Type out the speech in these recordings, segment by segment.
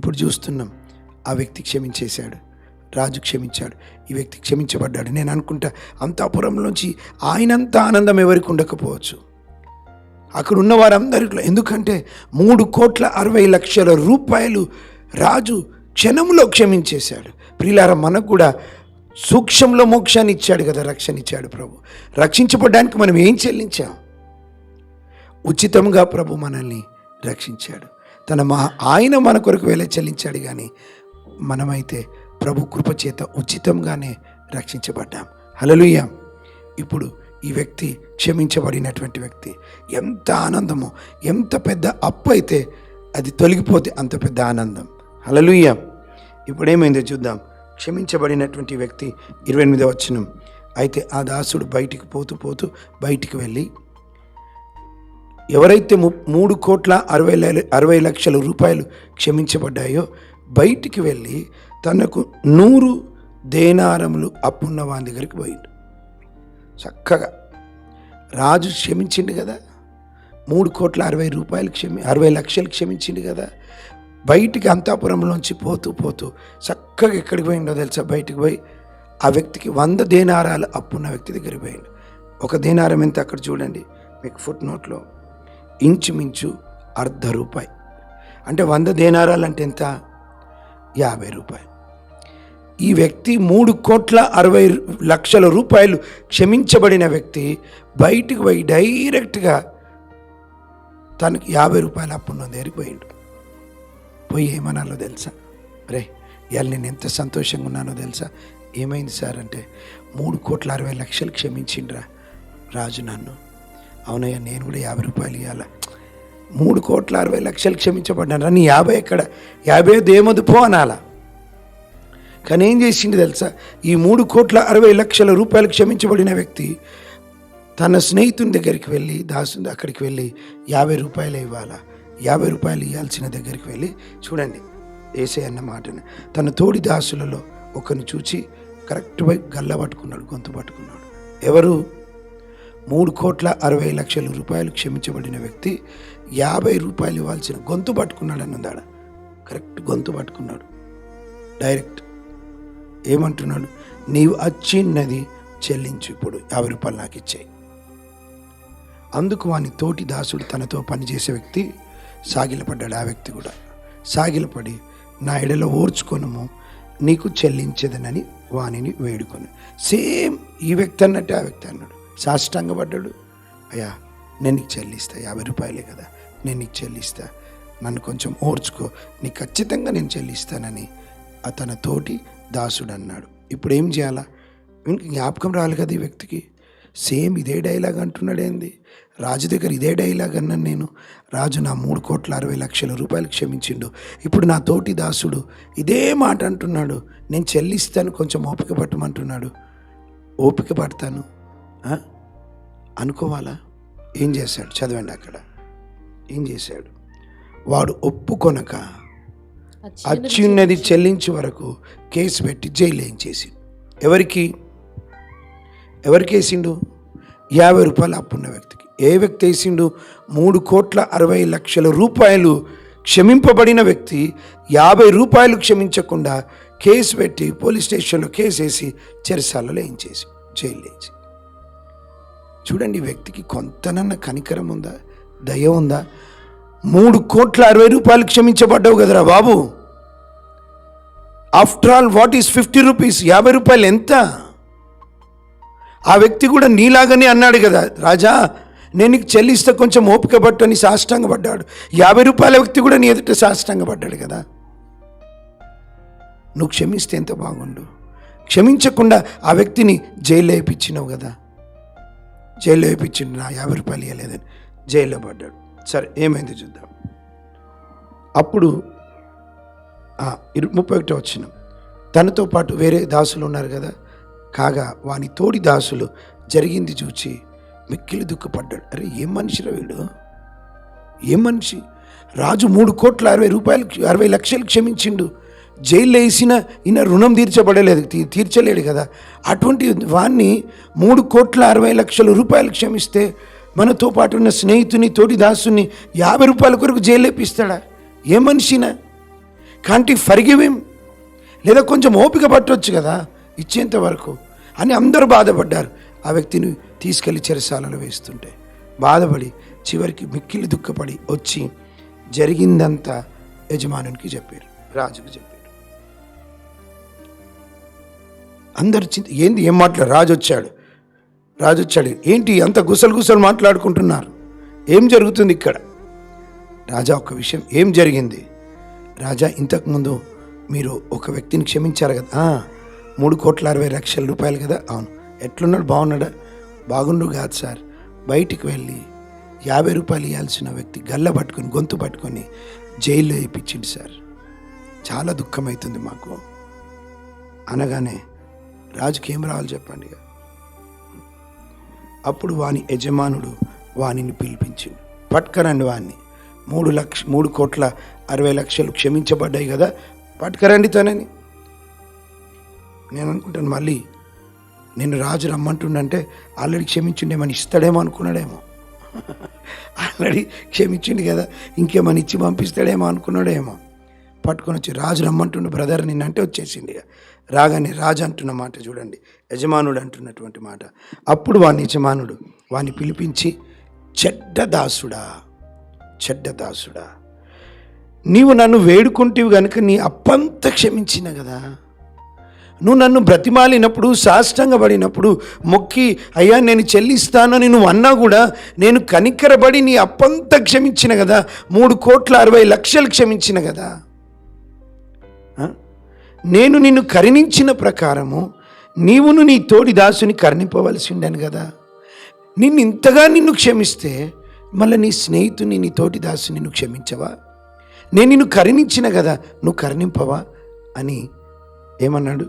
ఇప్పుడు చూస్తున్నాం. ఆ వ్యక్తి క్షమించేశాడు. రాజు క్షమించాడు. ఈ వ్యక్తి క్షమించబడ్డాడు. నేను అనుకుంటా అంతాపురంలోంచి ఆయనంత ఆనందం ఎవరికి ఉండకపోవచ్చు? అక్కడ ఉన్న వారందరిలో ఎందుకంటే మూడు కోట్ల అరవై లక్షల రూపాయలు రాజు క్షణంలో క్షమించేశాడు. ప్రిలార మనకు కూడా సూక్ష్మంలో మోక్షాన్ని ఇచ్చాడు కదా రక్షణ ఇచ్చాడు ప్రభు. రక్షించబడ్డానికి మనం ఏం చెల్లించాం? ఉచితంగా ప్రభు మనల్ని రక్షించాడు. తన మా ఆయన మన కొరకు వేల చెల్లించాడు కానీ మనమైతే ప్రభు కృపచేత ఉచితంగానే రక్షించబడ్డాం. హలలుయ్యాం ఇప్పుడు ఈ వ్యక్తి క్షమించబడినటువంటి వ్యక్తి. ఎంత ఆనందమో ఎంత పెద్ద అప్పు అయితే అది తొలగిపోతే అంత పెద్ద ఆనందం. హలలుయ్యాం ఇప్పుడేమైందో చూద్దాం. క్షమించబడినటువంటి వ్యక్తి ఇరవై ఎనిమిదో వచ్చినం అయితే ఆ దాసుడు బయటికి పోతూ పోతూ బయటికి వెళ్ళి ఎవరైతే ము మూడు కోట్ల అరవై అరవై లక్షల రూపాయలు క్షమించబడ్డాయో బయటికి వెళ్ళి తనకు నూరు దేనారములు అప్పున్న వాని దగ్గరికి పోయిండు. చక్కగా రాజు క్షమించిండు కదా. మూడు కోట్ల అరవై రూపాయలు క్షమి అరవై లక్షలు క్షమించిండు కదా. బయటికి అంతాపురంలోంచి పోతూ పోతూ చక్కగా ఎక్కడికి పోయిండో తెలుసా? బయటికి పోయి ఆ వ్యక్తికి వంద దేనారాలు అప్పున్న వ్యక్తి దగ్గరికి పోయిండు. ఒక దేనారం ఎంత అక్కడ చూడండి. మీకు ఫుట్ నోట్లో ఇంచుమించు అర్ధ రూపాయి. అంటే వంద దేనారాలు అంటే ఎంత? యాభై రూపాయలు ఈ వ్యక్తి మూడు కోట్ల అరవై లక్షల రూపాయలు క్షమించబడిన వ్యక్తి బయటికి పోయి డైరెక్ట్గా తనకి యాభై రూపాయలు అప్పున్న దగ్గరికి పోయిండు. పోయి ఏమనాలో తెలుసా? రే ఇవాళ నేను ఎంత సంతోషంగా ఉన్నానో తెలుసా? ఏమైంది సార్ అంటే మూడు కోట్ల అరవై లక్షలు క్షమించిండ్రా రాజు నన్ను. అవునయ్యా నేను కూడా యాభై రూపాయలు ఇవ్వాలి మూడు కోట్ల అరవై లక్షలు క్షమించబడ్డాను. నీ యాభై ఎక్కడ? యాభై దేమదు పో కానీ ఏం చేసింది తెలుసా? ఈ మూడు కోట్ల అరవై లక్షల రూపాయలు క్షమించబడిన వ్యక్తి తన స్నేహితుని దగ్గరికి వెళ్ళి దాసు అక్కడికి వెళ్ళి యాభై రూపాయలు ఇవ్వాలా? యాభై రూపాయలు ఇవ్వాల్సిన దగ్గరికి వెళ్ళి చూడండి ఏసే అన్న మాటను. తన తోడి దాసులలో ఒకరిని చూచి కరెక్ట్ వైపు గల్ల పట్టుకున్నాడు గొంతు పట్టుకున్నాడు. ఎవరు? మూడు కోట్ల అరవై లక్షల రూపాయలు క్షమించబడిన వ్యక్తి యాభై రూపాయలు ఇవ్వాల్సిన గొంతు పట్టుకున్నాడు అన్నదాడ కరెక్ట్ గొంతు పట్టుకున్నాడు. డైరెక్ట్ ఏమంటున్నాడు? నీవు అచ్చిన్నది చెల్లించు ఇప్పుడు. యాభై రూపాయలు నాకు ఇచ్చాయి. అందుకు వాని తోటి దాసుడు తనతో పనిచేసే వ్యక్తి సాగిలపడ్డాడు ఆ వ్యక్తి కూడా. సాగిలపడి నా ఎడలో ఓర్చుకొనము నీకు చెల్లించదనని వానిని వేడుకొని. సేమ్ ఈ వ్యక్తి అన్నట్టే ఆ వ్యక్తి అన్నాడు. సాష్టాంగపడ్డాడు. అయ్యా నేను నీకు చెల్లిస్తా యాభై రూపాయలే కదా నేను నీకు చెల్లిస్తా. నన్ను కొంచెం ఓర్చుకో నీకు ఖచ్చితంగా నేను చెల్లిస్తానని అతని తోటి దాసుడు అన్నాడు ఇప్పుడు ఏం చేయాలా? వీనికి జ్ఞాపకం రాలి కదా ఈ వ్యక్తికి. సేమ్ ఇదే డైలాగ్ అంటున్నాడు ఏంది? రాజు దగ్గర ఇదే డైలాగ్ అన్నాను నేను. రాజు నా మూడు కోట్ల అరవై లక్షల రూపాయలు క్షమించిండు. ఇప్పుడు నా తోటి దాసుడు ఇదే మాట అంటున్నాడు. నేను చెల్లిస్తాను కొంచెం ఓపిక పట్టమంటున్నాడు. ఓపిక పడతాను. అనుకోవాలా? ఏం చేశాడు? చదవండి అక్కడ. ఏం చేశాడు? వాడు ఒప్పుకొనక అత్యున్నది చెల్లించే. వరకు కేసు పెట్టి జైలు ఏం చేసి ఎవరికి? ఎవరికి వేసిండు? యాభై రూపాయలు అప్పున్న వ్యక్తికి. ఏ వ్యక్తి వేసిండు? మూడు కోట్ల అరవై లక్షల రూపాయలు క్షమింపబడిన వ్యక్తి యాభై రూపాయలు క్షమించకుండా కేసు పెట్టి పోలీస్ స్టేషన్లో కేసు వేసి చెరసాలలో ఏం చేసి జైలు వేసి చూడండి వ్యక్తికి కొంతనన్న కనికరం ఉందా? దయ ఉందా? మూడు కోట్ల అరవై రూపాయలు క్షమించబడ్డావు కదరా బాబు. After all what is fifty rupees యాభై రూపాయలు ఎంత? ఆ వ్యక్తి కూడా నీలాగానే అన్నాడు కదా రాజా నేను నీకు చెల్లిస్తే కొంచెం ఓపిక పట్టు అని సాష్టంగపడ్డాడు. యాభై రూపాయల వ్యక్తి కూడా నీ ఎదుట సాష్టంగపడ్డాడు కదా. నువ్వు క్షమిస్తే ఎంత బాగుండు. క్షమించకుండా ఆ వ్యక్తిని జైల్లో వేయించినావు కదా. జైల్లో వేయించిండు నా యాభై రూపాయలు ఇవ్వలేదని జైల్లో పడ్డాడు. సరే ఏమైంది చూద్దాం. అప్పుడు ఇరు ముప్పై ఒకటి వచ్చిన తనతో పాటు వేరే దాసులు ఉన్నారు కదా కాగా వాని తోడి దాసులు జరిగింది చూచి మిక్కిలి దుఃఖపడ్డాడు. అరే ఏం మనిషిరా వీడు? ఏం మనిషి? రాజు మూడు కోట్ల అరవై రూపాయలు అరవై లక్షలు క్షమించిండు. జైల్లో వేసిన ఈయన రుణం తీర్చబడలేదు తీ- తీర్చలేడు కదా. అటువంటి వాణ్ణి మూడు కోట్ల అరవై లక్షల రూపాయలు క్షమిస్తే మనతో పాటు ఉన్న స్నేహితుని తోటి దాసుని యాభై రూపాయల కొరకు జైలు వేపిస్తాడా? ఏ మనిషినా? కాంటి ఫరిగివేం? లేదా కొంచెం ఓపిక పట్టవచ్చు కదా ఇచ్చేంత వరకు. అని అందరూ బాధపడ్డారు. ఆ వ్యక్తిని తీసుకెళ్ళి చెరసాలలో వేస్తుంటే బాధపడి చివరికి మిక్కిలి దుఃఖపడి వచ్చి జరిగిందంతా యజమానునికి చెప్పారు. రాజుకు చెప్పారు. అందరు ఏంది ఏం మాట్లాడు రాజు వచ్చాడు రాజు వచ్చాడు ఏంటి అంత గుసలు గుసలు మాట్లాడుకుంటున్నారు? ఏం జరుగుతుంది ఇక్కడ? రాజా ఒక విషయం ఏం జరిగింది? రాజా ఇంతకుముందు మీరు ఒక వ్యక్తిని క్షమించారు కదా? మూడు కోట్ల అరవై లక్షల రూపాయలు కదా? అవును. ఎట్లున్నాడు? బాగున్నాడా? బాగుండు కాదు సార్. బయటికి వెళ్ళి యాభై రూపాయలు ఇవ్వాల్సిన వ్యక్తి గల్ల పట్టుకొని గొంతు పట్టుకొని జైల్లో వేయించింది సార్. చాలా దుఃఖమవుతుంది మాకు. అనగానే రాజుకేం రావాలి చెప్పండి. ఇక. అప్పుడు వాని యజమానుడు వానిని పిలిపించి పట్కరండి వాన్ని. మూడు లక్ష మూడు కోట్ల అరవై లక్షలు క్షమించబడ్డాయి కదా పట్టుకరండి తనని. నేను అనుకుంటాను మళ్ళీ నేను రాజు రమ్మంటుండంటే ఆల్రెడీ క్షమించిండేమని ఇస్తాడేమో అనుకున్నాడేమో. ఆల్రెడీ క్షమించిండు కదా ఇంకేమని ఇచ్చి పంపిస్తాడేమో అనుకున్నాడేమో. పట్టుకొని వచ్చి రాజు రమ్మంటుండు బ్రదర్ నిన్నంటే వచ్చేసింది ఇక. రాగానే రాజు అంటున్న మాట చూడండి. యజమానుడు అంటున్నటువంటి మాట. అప్పుడు వాని యజమానుడు వాని పిలిపించి చెడ్డ దాసుడా చెడ్డ దాసుడా నీవు నన్ను వేడుకుంటేవి కనుక నీ అప్పంత క్షమించిన కదా. నువ్వు నన్ను బ్రతిమాలినప్పుడు సాష్టంగపడినప్పుడు మొక్కి అయ్యా నేను చెల్లిస్తానని నువ్వు అన్నా కూడా నేను కనికరబడి నీ అప్పంత క్షమించిన కదా. మూడు కోట్ల అరవై లక్షలు క్షమించిన కదా. నేను నిన్ను కరుణించిన ప్రకారము నీవును నీ తోడి దాసుని కరుణింపవలసి ఉండాను కదా. నిన్ను ఇంతగా నిన్ను క్షమిస్తే మళ్ళీ నీ స్నేహితుని నీ తోటి దాసుని నిన్ను క్షమించవా? నేను నిన్ను కరుణించిన కదా నువ్వు కరుణింపవా? అని ఏమన్నాడు?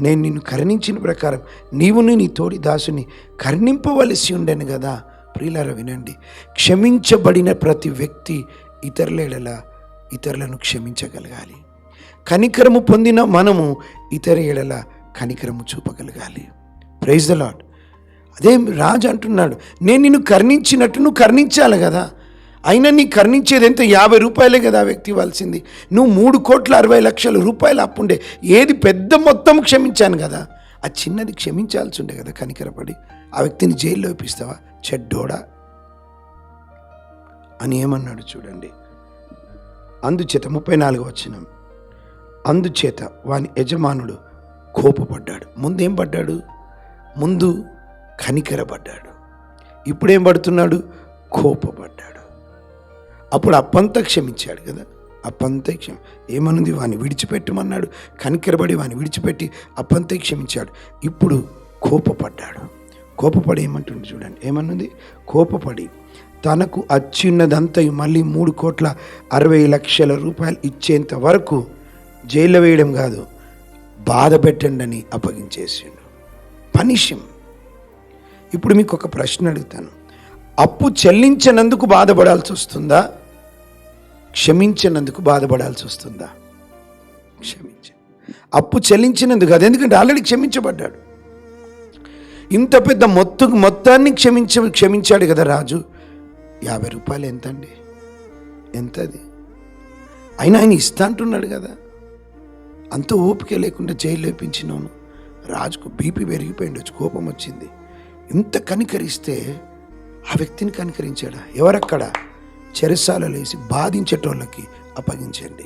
నేను నిన్ను కరుణించిన ప్రకారం నీవును నీ తోడి దాసుని కరుణింపవలసి ఉండను కదా. ప్రియులారా వినండి క్షమించబడిన ప్రతి వ్యక్తి ఇతరుల ఇతరులను క్షమించగలగాలి. కనికరము పొందిన మనము ఇతర ఏడల కనికరము చూపగలగాలి. ప్రైజ్ ద లాడ్ అదే రాజు అంటున్నాడు నేను నిన్ను కర్ణించినట్టు నువ్వు కర్ణించాలి కదా. అయినా నీ కర్ణించేది ఎంత? యాభై రూపాయలే కదా ఆ వ్యక్తి ఇవ్వాల్సింది. నువ్వు మూడు కోట్ల అరవై లక్షల రూపాయలు అప్పుండే ఏది పెద్ద మొత్తం క్షమించాను కదా. ఆ చిన్నది క్షమించాల్సి ఉండే కదా కనికరపడి. ఆ వ్యక్తిని జైల్లో ఇప్పిస్తావా చెడ్డోడా? అని ఏమన్నాడు చూడండి. అందుచేత ముప్పై నాలుగు వచ్చినాం అందుచేత వాని యజమానుడు కోపపడ్డాడు. ముందేం పడ్డాడు? ముందు కనికరపడ్డాడు. ఇప్పుడేం పడుతున్నాడు? కోపపడ్డాడు. అప్పుడు అప్పంతా క్షమించాడు కదా? అప్పంత క్షమ ఏమనుంది? వాని విడిచిపెట్టమన్నాడు. కనికరబడి వాని విడిచిపెట్టి అప్పంతే క్షమించాడు. ఇప్పుడు కోపపడ్డాడు. కోపపడి ఏమంటుంది చూడండి. ఏమనుంది? కోపపడి తనకు అచ్చిన్నదంతయు మళ్ళీ మూడు కోట్ల అరవై లక్షల రూపాయలు ఇచ్చేంత వరకు జైల్లో వేయడం కాదు బాధ పెట్టండి అని అప్పగించేసిండు. పనిషం ఇప్పుడు మీకు ఒక ప్రశ్న అడుగుతాను. అప్పు చెల్లించనందుకు బాధపడాల్సి వస్తుందా? క్షమించినందుకు బాధపడాల్సి వస్తుందా? క్షమించ. అప్పు చెల్లించినందుకు అది ఎందుకంటే ఆల్రెడీ క్షమించబడ్డాడు. ఇంత పెద్ద మొత్తం మొత్తాన్ని క్షమించ క్షమించాడు కదా రాజు. యాభై రూపాయలు ఎంత అండి ఎంత అది అయినా ఆయన ఇస్తా అంటున్నాడు కదా. అంత ఓపిక లేకుండా జైలు లేపించినాను రాజుకు బీపీ పెరిగిపోయిండొచ్చు కోపం వచ్చింది. ఇంత కనికరిస్తే ఆ వ్యక్తిని కనికరించాడా? ఎవరక్కడ? చెరసాలలో వేసి బాధించేటోళ్ళకి అప్పగించండి.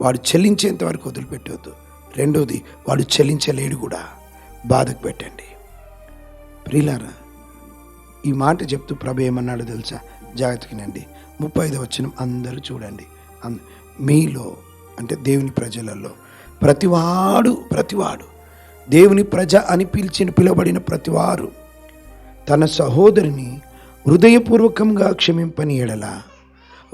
వాడు చెల్లించేంత వరకు వదిలిపెట్టవద్దు రెండోది వాడు చెల్లించలేడు కూడా. బాధకు పెట్టండి. ప్రియులారా ఈ మాట చెప్తూ ప్రభు ఏమన్నాడో తెలుసా? జాగ్రత్తకినండి ముప్పై ఐదు వచ్చిన అందరూ చూడండి. అన్- మీలో అంటే దేవుని ప్రజలలో. ప్రతివాడు ప్రతివాడు. దేవుని ప్రజ అని పిలిచిన పిలువబడిన ప్రతివారు తన సహోదరిని హృదయపూర్వకంగా క్షమింపని ఎడల.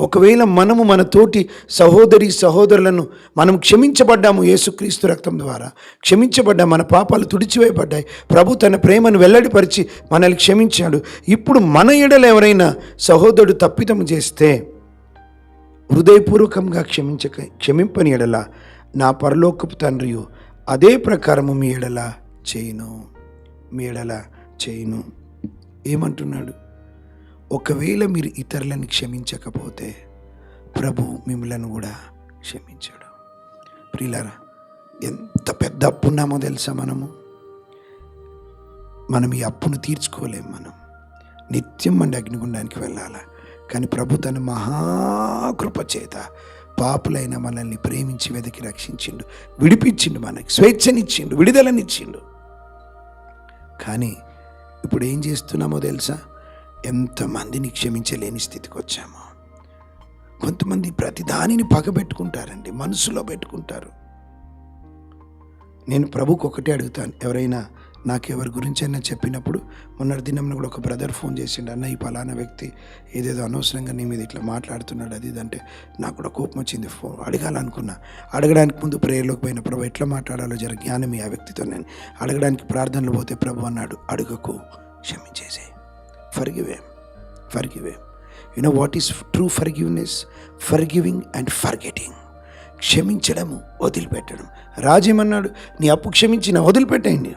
ఒకవేళ మనము మన తోటి సహోదరి సహోదరులను మనం క్షమించబడ్డాము యేసుక్రీస్తు రక్తం ద్వారా క్షమించబడ్డా మన పాపాలు తుడిచివేయబడ్డాయి ప్రభు తన ప్రేమను వెల్లడిపరిచి మనల్ని క్షమించాడు. ఇప్పుడు మన ఎడల ఎవరైనా సహోదరుడు తప్పిదము చేస్తే హృదయపూర్వకంగా క్షమించక క్షమింపని ఎడల నా పరలోకపు తండ్రియు అదే ప్రకారము మీ ఎడల చేయను. మీ ఎడల చేయను. ఏమంటున్నాడు? ఒకవేళ మీరు ఇతరులను క్షమించకపోతే ప్రభు మిమ్మలను కూడా క్షమించాడు. ప్రియులారా ఎంత పెద్ద అప్పు ఉన్నామో తెలుసా మనము? మనం ఈ అప్పును తీర్చుకోలేం మనం. నిత్యం మన అగ్నిగుండానికి వెళ్ళాలా? కానీ ప్రభు తన మహాకృప చేత పాపులైన మనల్ని ప్రేమించి వెతికి రక్షించిండు విడిపించిండు మనకి స్వేచ్ఛనిచ్చిండు విడుదలనిచ్చిండు. కానీ ఇప్పుడు ఏం చేస్తున్నామో తెలుసా? ఎంతమందిని క్షమించలేని స్థితికి వచ్చామో. కొంతమంది ప్రతి దానిని పగబెట్టుకుంటారండి మనసులో పెట్టుకుంటారు. నేను ప్రభుకి ఒకటే అడుగుతాను ఎవరైనా నాకు ఎవరి గురించి అయినా చెప్పినప్పుడు మొన్నటి దినంలో కూడా ఒక బ్రదర్ ఫోన్ చేసిండు అన్న ఈ పలానా వ్యక్తి ఏదేదో అనవసరంగా నీ మీద ఇట్లా మాట్లాడుతున్నాడు అది ఇది అంటే నాకు కూడా కోపం వచ్చింది. ఫోన్ అడగాలనుకున్నా. అడగడానికి ముందు ప్రేయర్లోకి పోయిన ప్రభు ఎట్లా మాట్లాడాలో జర జ్ఞానం ఈ ఆ వ్యక్తితో నేను. అడగడానికి ప్రార్థనలు పోతే ప్రభు అన్నాడు అడుగకు క్షమించేసే. Forgive forgive you know what is true forgiveness forgiving and forgetting క్షమించడము వదిలిపెట్టడం. రాజేమన్నాడు నీ అప్పు క్షమించిన వదిలిపెట్టేయండి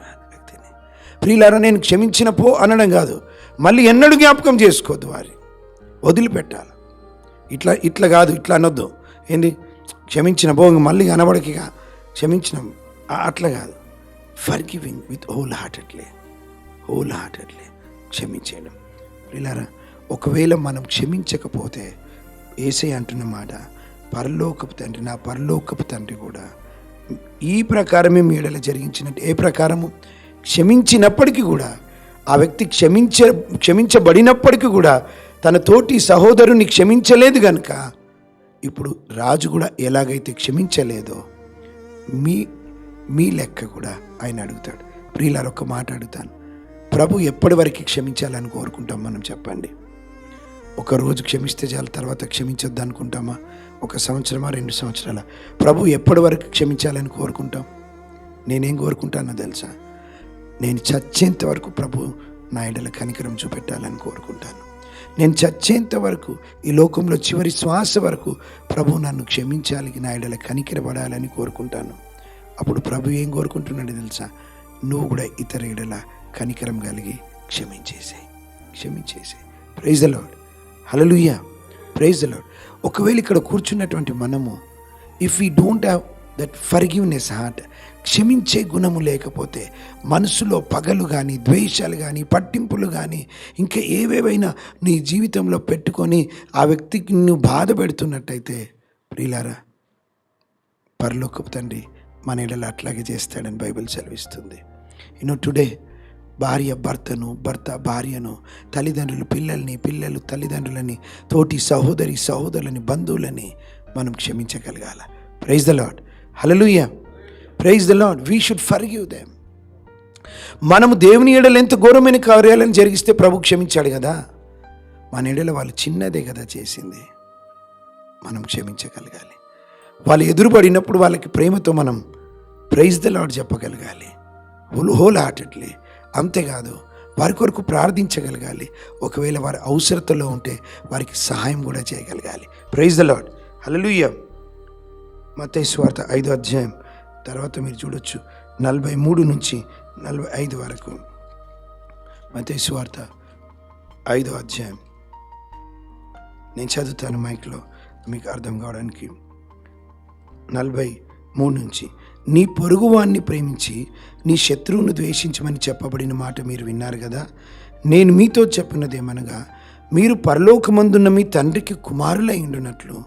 ప్రియులారా నేను క్షమించిన పో అనడం కాదు. మళ్ళీ ఎన్నడూ జ్ఞాపకం చేసుకోవద్దు వారి. వదిలిపెట్టాలి. ఇట్లా ఇట్లా కాదు ఇట్లా అనొద్దు. ఏంది? క్షమించిన పో మళ్ళీ కనబడకిగా క్షమించిన. అట్లా కాదు. Forgiving with wholeheartedly wholeheartedly క్షమించేయడం. ప్రియులారా ఒకవేళ మనం క్షమించకపోతే ఏసై అంటున్న మాట పరలోకపు తండ్రి నా పరలోకపు తండ్రి కూడా ఈ ప్రకారమే మీడల జరిగించినట్టు ఏ ప్రకారము? క్షమించినప్పటికీ కూడా ఆ వ్యక్తి క్షమించ క్షమించబడినప్పటికీ కూడా తన తోటి సహోదరుని క్షమించలేదు గనుక ఇప్పుడు రాజు కూడా ఎలాగైతే క్షమించలేదో మీ మీ లెక్క కూడా ఆయన అడుగుతాడు. ప్రియులారు ఒక మాట అడుగుతాను. ప్రభు ఎప్పటి వరకు క్షమించాలని కోరుకుంటాం మనం చెప్పండి. ఒక రోజు క్షమిస్తే చాలు తర్వాత క్షమించొద్దు అనుకుంటామా? ఒక సంవత్సరమా రెండు సంవత్సరాల? ప్రభు ఎప్పటి వరకు క్షమించాలని కోరుకుంటాం? నేనేం కోరుకుంటానో తెలుసా? నేను చచ్చేంత వరకు ప్రభు నా ఎడల కనికరం చూపెట్టాలని కోరుకుంటాను. నేను చచ్చేంత వరకు ఈ లోకంలో చివరి శ్వాస వరకు ప్రభు నన్ను క్షమించాలి నా ఎడల కనికరపడాలని కోరుకుంటాను. అప్పుడు ప్రభు ఏం కోరుకుంటున్నాడు తెలుసా? నువ్వు కూడా ఇతర ఎడల కనికరం కలిగి క్షమించేసే క్షమించేసే. Praise the lord praise the ఒకవేళ ఇక్కడ కూర్చున్నటువంటి మనము if we don't have that forgiveness heart క్షమించే గుణము లేకపోతే మనసులో పగలు కానీ ద్వేషాలు కానీ పట్టింపులు కానీ ఇంకా ఏవేవైనా నీ జీవితంలో పెట్టుకొని ఆ వ్యక్తికి నువ్వు బాధ పెడుతున్నట్టయితే ప్రియులారా పరలోకపు తండ్రి మన ఇళ్ళలో అట్లాగే చేస్తాడని బైబిల్ సెలవిస్తుంది. యూనో టుడే భార్య భర్తను భర్త భార్యను తల్లిదండ్రులు పిల్లల్ని పిల్లలు తల్లిదండ్రులని తోటి సహోదరి సహోదరులని బంధువులని మనం క్షమించగలగాల. Praise the lord hallelujah praise the lord we should forgive them మనము దేవుని ఎడలు ఎంత ఘోరమైన కార్యాలను జరిగిస్తే ప్రభు క్షమించాడు కదా? మన ఎడల వాళ్ళు చిన్నదే కదా చేసింది. మనం క్షమించగలగాలి. వాళ్ళు ఎదురుపడినప్పుడు వాళ్ళకి ప్రేమతో మనం ప్రైజ్ ద లాడ్ చెప్పగలగాలి. హోల్ హోల్ హార్టెడ్లీ అంతేకాదు వారి కొరకు ప్రార్థించగలగాలి. ఒకవేళ వారి అవసరతలో ఉంటే వారికి సహాయం కూడా చేయగలగాలి. ప్రైజ్ ద లాడ్ హలలుయ్య మత్తయి స్వార్థ ఐదో అధ్యాయం. తర్వాత మీరు చూడొచ్చు. నలభై మూడు నుంచి నలభై ఐదు వరకు. మతేసు స్వార్థ ఐదో అధ్యాయం. నేను చదువుతాను మైక్లో మీకు అర్థం కావడానికి. నలభై మూడు నుంచి నీ పొరుగువాన్ని ప్రేమించి నీ శత్రువును ద్వేషించమని చెప్పబడిన మాట మీరు విన్నారు కదా? నేను మీతో చెప్పినదేమనగా మీరు పరలోకమందున్న మీ తండ్రికి కుమారులై ఉండునట్లు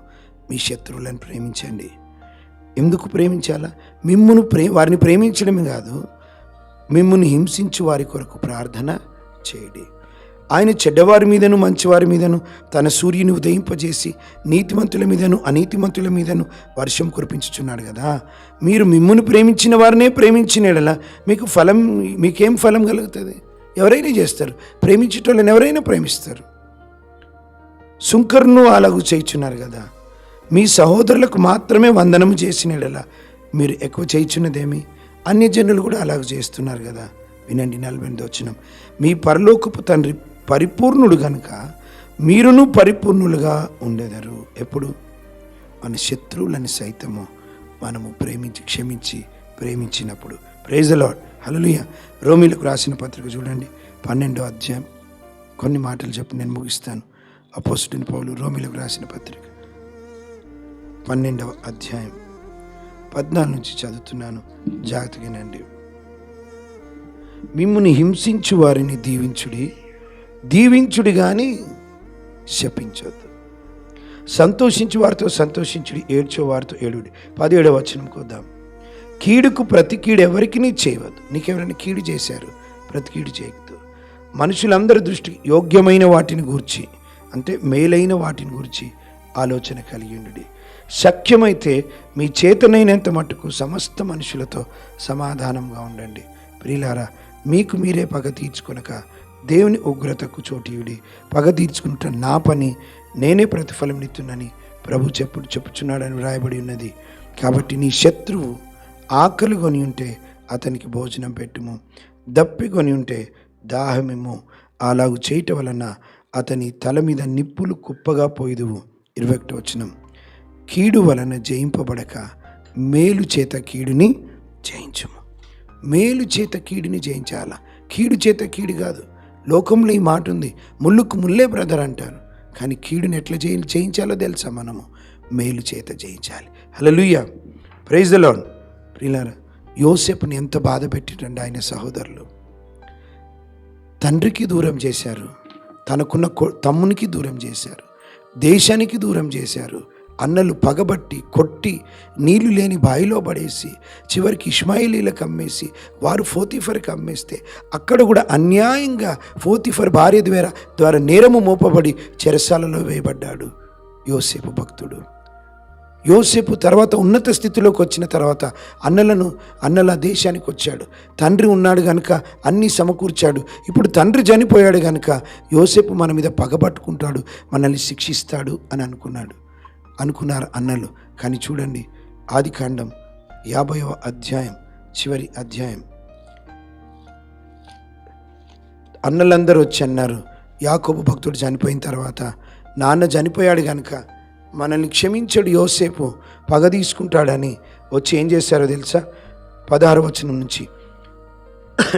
మీ శత్రువులను ప్రేమించండి. ఎందుకు ప్రేమించాలా? మిమ్మును ప్రే వారిని ప్రేమించడమే కాదు మిమ్మును హింసించు వారి కొరకు ప్రార్థన చేయడి. ఆయన చెడ్డవారి మీదను మంచివారి మీదను తన సూర్యుని ఉదయింపజేసి నీతిమంతుల మీదను అనీతిమంతుల మీదను వర్షం కురిపించుచున్నాడు కదా. మీరు మిమ్మును ప్రేమించిన వారినే ప్రేమించిన మీకు ఫలం మీకేం ఫలం కలుగుతుంది? ఎవరైనా చేస్తారు. ప్రేమించేటోళ్ళని ఎవరైనా ప్రేమిస్తారు. సుంకర్ను అలాగూ చేయుచున్నారు కదా. మీ సహోదరులకు మాత్రమే వందనము చేసిన మీరు ఎక్కువ చేయించినదేమి అన్ని జనులు కూడా అలాగ చేస్తున్నారు కదా. వినండి నలభై వచ్చిన మీ పరలోకపు తండ్రి పరిపూర్ణుడు కనుక మీరును పరిపూర్ణులుగా ఉండేదారు. ఎప్పుడు? మన శత్రువులని సైతము మనము ప్రేమించి క్షమించి ప్రేమించినప్పుడు. ప్రేజలాడ్ హలలుయ రోమిలకు రాసిన పత్రిక చూడండి. పన్నెండో అధ్యాయం. కొన్ని మాటలు చెప్పి నేను ముగిస్తాను. అపోస్తుని పౌలు రోమిలకు రాసిన పత్రిక. పన్నెండవ అధ్యాయం. పద్నాలుగు నుంచి చదువుతున్నాను. జాగ్రత్తగానండి మిమ్ముని హింసించు వారిని దీవించుడి దీవించుడి కానీ శపించొద్దు. సంతోషించు వారితో సంతోషించుడి ఏడ్చో వారితో ఏడుడి. పదిహేడవ వచనం కొద్దాం. కీడుకు ప్రతి కీడు ఎవరికి చేయవద్దు. నీకెవరైనా కీడు చేశారు ప్రతి కీడు చేయవద్దు మనుషులందరి దృష్టి యోగ్యమైన వాటిని గూర్చి అంటే మేలైన వాటిని గురించి ఆలోచన కలిగి ఉండుడి. శక్యమైతే మీ చేతనైనంత మట్టుకు సమస్త మనుషులతో సమాధానంగా ఉండండి. ప్రియులారా మీకు మీరే పగ తీర్చుకొనక దేవుని ఉగ్రతకు చోటీయుడి పగ తీర్చుకుంటున్న నా పని నేనే ప్రతిఫలం ప్రభు చెప్పుడు చెప్పుచున్నాడని వ్రాయబడి ఉన్నది. కాబట్టి నీ శత్రువు ఆకలి కొని ఉంటే అతనికి భోజనం పెట్టుము. దప్పి కొని ఉంటే దాహమిము అలాగు చేయటం వలన అతని తల మీద నిప్పులు కుప్పగా పోయిదువు. ఇరవై ఒకటి వచ్చినాం కీడు వలన జయింపబడక మేలు చేత కీడుని జయించుము. మేలు చేత కీడుని జయించాల? కీడు చేత కీడు కాదు. లోకంలో ఈ మాట ఉంది. ముళ్ళుకు ముల్లే బ్రదర్ అంటారు. కానీ కీడుని ఎట్లా జయి జయించాలో తెలుసా మనము? మేలు చేత జయించాలి. హలలుయ్య ప్రైజ్ ద లార్డ్ యోసెఫ్ని ఎంత బాధ పెట్టిరండి ఆయన సహోదరులు. తండ్రికి దూరం చేశారు. తనకున్న కొ- తమ్మునికి దూరం చేశారు. దేశానికి దూరం చేశారు. అన్నలు పగబట్టి కొట్టి నీళ్ళు లేని బావిలో పడేసి చివరికి ఇష్మాయిలీలకు అమ్మేసి వారు ఫోతిఫర్కి అమ్మేస్తే అక్కడ కూడా అన్యాయంగా ఫోతిఫర్ భార్య ద్వారా ద్వారా నేరము మోపబడి చెరసాలలో వేయబడ్డాడు యోసేపు భక్తుడు. యోసేపు తర్వాత ఉన్నత స్థితిలోకి వచ్చిన తర్వాత అన్నలను అన్నల దేశానికి వచ్చాడు. తండ్రి ఉన్నాడు గనుక అన్నీ సమకూర్చాడు. ఇప్పుడు తండ్రి చనిపోయాడు గనుక యోసేపు మన మీద పగబట్టుకుంటాడు మనల్ని శిక్షిస్తాడు అని అనుకున్నాడు. అనుకున్నారు అన్నలు. కానీ చూడండి ఆది కాండం యాభైవ అధ్యాయం చివరి అధ్యాయం. అన్నలందరూ వచ్చి అన్నారు యాకోబు భక్తుడు చనిపోయిన తర్వాత నాన్న చనిపోయాడు కనుక మనల్ని క్షమించడు యోసేపు పగ తీసుకుంటాడని వచ్చి ఏం చేశారో తెలుసా? పదహారు వచనం నుంచి.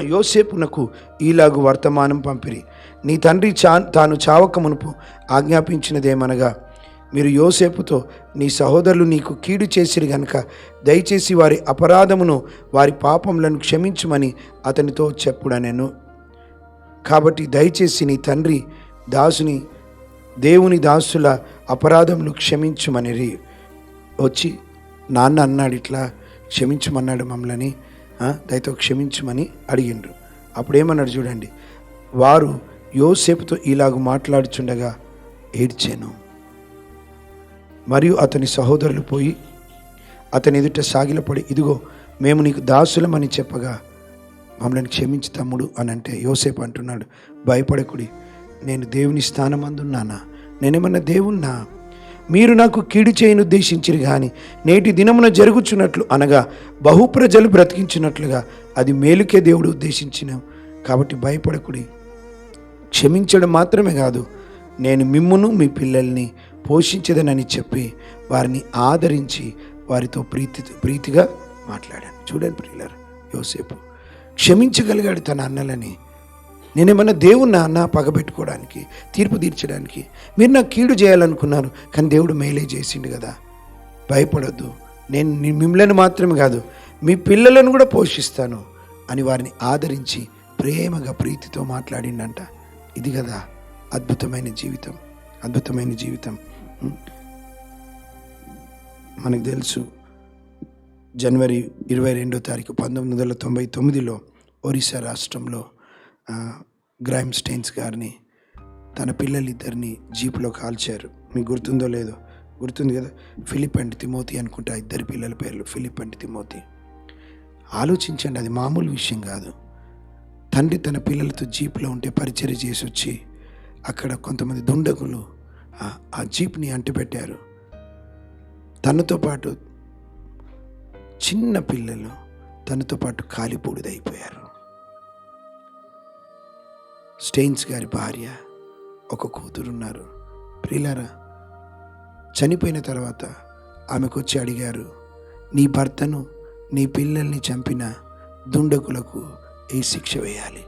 యోసేపునకు ఈలాగు వర్తమానం పంపిరి. నీ తండ్రి చా తాను చావక మునుపు ఆజ్ఞాపించినదేమనగా మీరు యోసేపుతో నీ సహోదరులు నీకు కీడు చేసిరు గనుక దయచేసి వారి అపరాధమును వారి పాపములను క్షమించుమని అతనితో చెప్పుడనెను. కాబట్టి దయచేసి నీ తండ్రి దాసుని దేవుని దాసుల అపరాధములు క్షమించుమనిరి. వచ్చి నాన్న అన్నాడు ఇట్లా క్షమించమన్నాడు మమ్మల్ని దయతో క్షమించమని అడిగిండ్రు. అప్పుడేమన్నాడు చూడండి వారు యోసేపుతో ఇలాగ మాట్లాడుచుండగా ఏడ్చాను. మరియు అతని సహోదరులు పోయి అతని ఎదుట సాగిలపడి ఇదిగో మేము నీకు దాసులమని చెప్పగా మమ్మల్ని క్షమించి తమ్ముడు అని అంటే యోసేపు అంటున్నాడు భయపడకుడి నేను దేవుని స్థానమందున్నానా? నేనేమన్నా దేవున్నా మీరు నాకు కీడు చేయను ఉద్దేశించిరు కానీ నేటి దినమున జరుగుచున్నట్లు అనగా బహుప్రజలు బ్రతికించినట్లుగా అది మేలుకే దేవుడు ఉద్దేశించిన. కాబట్టి భయపడకుడి క్షమించడం మాత్రమే కాదు నేను మిమ్మును మీ పిల్లల్ని పోషించదనని చెప్పి వారిని ఆదరించి వారితో ప్రీతి ప్రీతిగా మాట్లాడాను. చూడండి ప్రియులారు యోసేపు క్షమించగలిగాడు తన అన్నలని. నేనేమన్నా దేవుణ్ణి అన్న పగబెట్టుకోవడానికి తీర్పు తీర్చడానికి? మీరు నాకు కీడు చేయాలనుకున్నారు కానీ దేవుడు మేలే చేసిండు కదా. భయపడొద్దు. నేను మిమ్మల్ని మాత్రమే కాదు మీ పిల్లలను కూడా పోషిస్తాను అని వారిని ఆదరించి ప్రేమగా ప్రీతితో మాట్లాడిండంట. ఇది కదా అద్భుతమైన జీవితం అద్భుతమైన జీవితం. మనకు తెలుసు. జనవరి ఇరవై రెండో తారీఖు పంతొమ్మిది వందల తొంభై తొమ్మిదిలో ఒరిస్సా రాష్ట్రంలో గ్రైమ్ స్టైన్స్ గారిని తన పిల్లలిద్దరిని జీపులో కాల్చారు. మీకు గుర్తుందో లేదో? గుర్తుంది కదా? ఫిలిప్ అండ్ తిమోతి అనుకుంటా ఇద్దరు పిల్లల పేర్లు ఫిలిప్ అండ్ తిమోతి. ఆలోచించండి అది మామూలు విషయం కాదు. తండ్రి తన పిల్లలతో జీప్లో ఉంటే పరిచయం చేసి వచ్చి అక్కడ కొంతమంది దుండగులు ఆ- జీప్ని అంటిపెట్టారు. తనతో పాటు చిన్న పిల్లలు తనతో పాటు కాలిపూడిదైపోయారు స్టెయిన్స్ గారి భార్య ఒక కూతురున్నారు. ప్రిలారా చనిపోయిన తర్వాత ఆమెకు వచ్చి అడిగారు నీ భర్తను నీ పిల్లల్ని చంపిన దుండకులకు ఏ శిక్ష వేయాలి?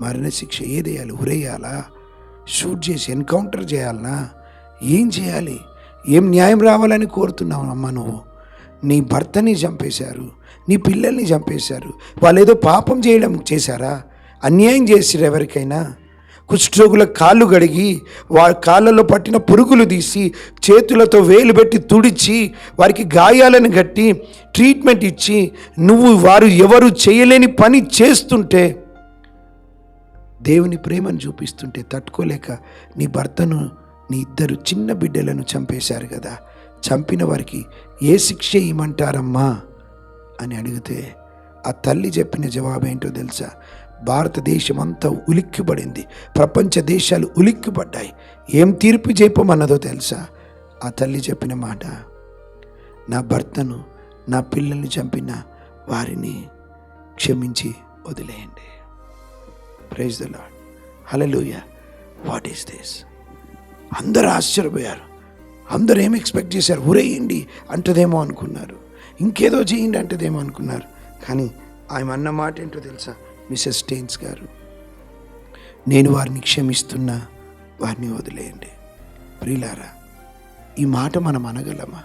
మరణశిక్ష ఏదేయాలి ఉరేయాలా? షూట్ చేసి ఎన్కౌంటర్ చేయాలనా? ఏం చేయాలి? ఏం న్యాయం రావాలని కోరుతున్నావు అమ్మ నువ్వు? నీ భర్తని చంపేశారు నీ పిల్లల్ని చంపేశారు వాళ్ళు ఏదో పాపం చేయడం చేశారా? అన్యాయం చేసిరు ఎవరికైనా? కుష్ఠరోగుల కాళ్ళు గడిగి వారి కాళ్ళలో పట్టిన పురుగులు తీసి చేతులతో వేలు పెట్టి తుడిచి వారికి గాయాలను కట్టి ట్రీట్మెంట్ ఇచ్చి నువ్వు వారు ఎవరు చేయలేని పని చేస్తుంటే దేవుని ప్రేమను చూపిస్తుంటే తట్టుకోలేక నీ భర్తను నీ ఇద్దరు చిన్న బిడ్డలను చంపేశారు కదా. చంపిన వారికి ఏ శిక్ష ఇమ్మంటారమ్మా? అని అడిగితే ఆ తల్లి చెప్పిన జవాబు ఏంటో తెలుసా? భారతదేశం అంతా ఉలిక్కిపడింది. ప్రపంచ దేశాలు ఉలిక్కిపడ్డాయి. ఏం తీర్పు చెప్పమన్నదో తెలుసా? ఆ తల్లి చెప్పిన మాట నా భర్తను నా పిల్లల్ని చంపిన వారిని క్షమించి వదిలేయండి. Praise the lord hallelujah what is this అందరూ ఆశ్చర్యపోయారు. అందరూ ఏం ఎక్స్పెక్ట్ చేశారు? ఉరేయండి అంటదేమో అనుకున్నారు. ఇంకేదో చేయండి అంటదేమో అనుకున్నారు. కానీ ఆమె అన్న మాట ఏంటో తెలుసా? మిసెస్ స్టేన్స్ గారు నేను వారిని క్షమిస్తున్నా వారిని వదిలేయండి. ప్రియులారా ఈ మాట మనం అనగలమా?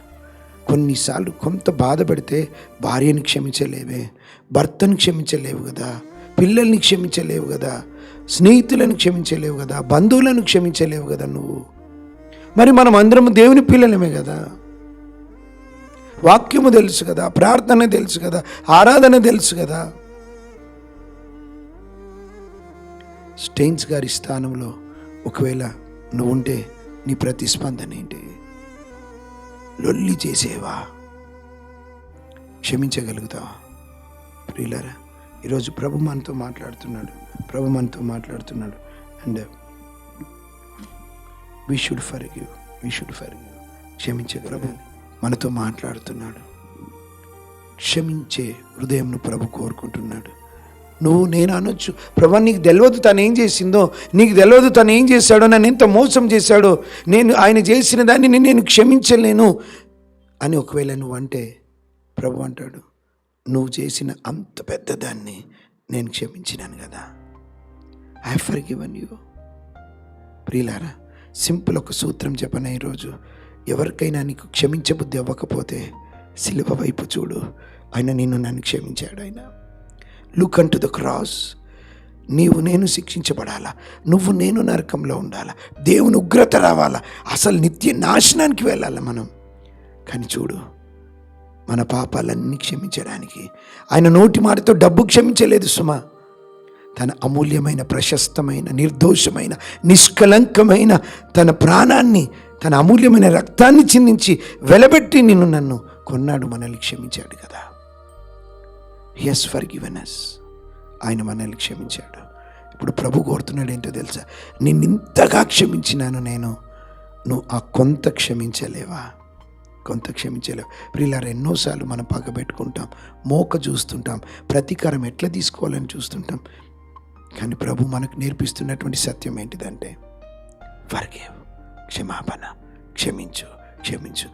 కొన్నిసార్లు కొంత బాధ పెడితే భార్యని క్షమించలేవే భర్తను క్షమించలేవు కదా పిల్లల్ని క్షమించలేవు కదా స్నేహితులను క్షమించలేవు కదా బంధువులను క్షమించలేవు కదా నువ్వు. మరి మనం అందరం దేవుని పిల్లలమే కదా? వాక్యము తెలుసు కదా ప్రార్థన తెలుసు కదా ఆరాధన తెలుసు కదా? స్టెయిన్స్ గారి స్థానంలో ఒకవేళ నువ్వు ఉంటే నీ ప్రతిస్పందన ఏంటి? లొల్లి చేసేవా? క్షమించగలుగుతావా? ప్రియులారా ఈరోజు ప్రభు మనతో మాట్లాడుతున్నాడు ప్రభు మనతో మాట్లాడుతున్నాడు. And we should forgive we should forgive ప్రభు మనతో మాట్లాడుతున్నాడు. క్షమించే హృదయంను ప్రభు కోరుకుంటున్నాడు. నువ్వు నేను అనొచ్చు. ప్రభా నీకు తెలియదు తను ఏం చేసిందో. నీకు తెలియదు తను ఏం చేశాడో. నన్ను ఎంత మోసం చేశాడో. నేను ఆయన చేసిన దాన్ని నేను- క్షమించలేను. అని ఒకవేళ నువ్వు అంటే ప్రభు అంటాడు. నువ్వు చేసిన అంత పెద్దదాన్ని నేను క్షమించినాను కదా. ఐ ఫర్ గివన్ యూ ప్రియులారా సింపుల్ ఒక సూత్రం చెప్పన ఈరోజు? ఎవరికైనా నీకు క్షమించబుద్ధి అవ్వకపోతే సిలువ వైపు చూడు. ఆయన నిన్ను నన్ను క్షమించాడు ఆయన. Look unto the cross నీవు నేను శిక్షించబడాలా? నువ్వు నేను నరకంలో ఉండాలా? దేవుని ఉగ్రత రావాలా? అసలు నిత్య నాశనానికి వెళ్ళాలి మనం? కానీ చూడు మన పాపాలన్నీ క్షమించడానికి. ఆయన నోటి మాటతో డబ్బు క్షమించలేదు సుమా. తన అమూల్యమైన ప్రశస్తమైన నిర్దోషమైన నిష్కలంకమైన తన ప్రాణాన్ని తన అమూల్యమైన రక్తాన్ని చిందించి వెలబెట్టి నిన్ను నన్ను కొన్నాడు మనల్ని క్షమించాడు కదా. ఎస్ ఫర్ గివెనస్ ఆయన మనల్ని క్షమించాడు. ఇప్పుడు ప్రభు కోరుతున్నాడు ఏంటో తెలుసా? నిన్ను ఇంతగా క్షమించినాను నేను నువ్వు ఆ కొంత క్షమించలేవా? కొంత క్షమించలేవు. ప్రియులారు ఎన్నోసార్లు మనం పగబెట్టుకుంటాం మోక చూస్తుంటాం ప్రతీకారం ఎట్లా తీసుకోవాలని చూస్తుంటాం? కానీ ప్రభు మనకు నేర్పిస్తున్నటువంటి సత్యం ఏంటిదంటే ఫర్గేవ్ క్షమాపణ క్షమించు క్షమించు.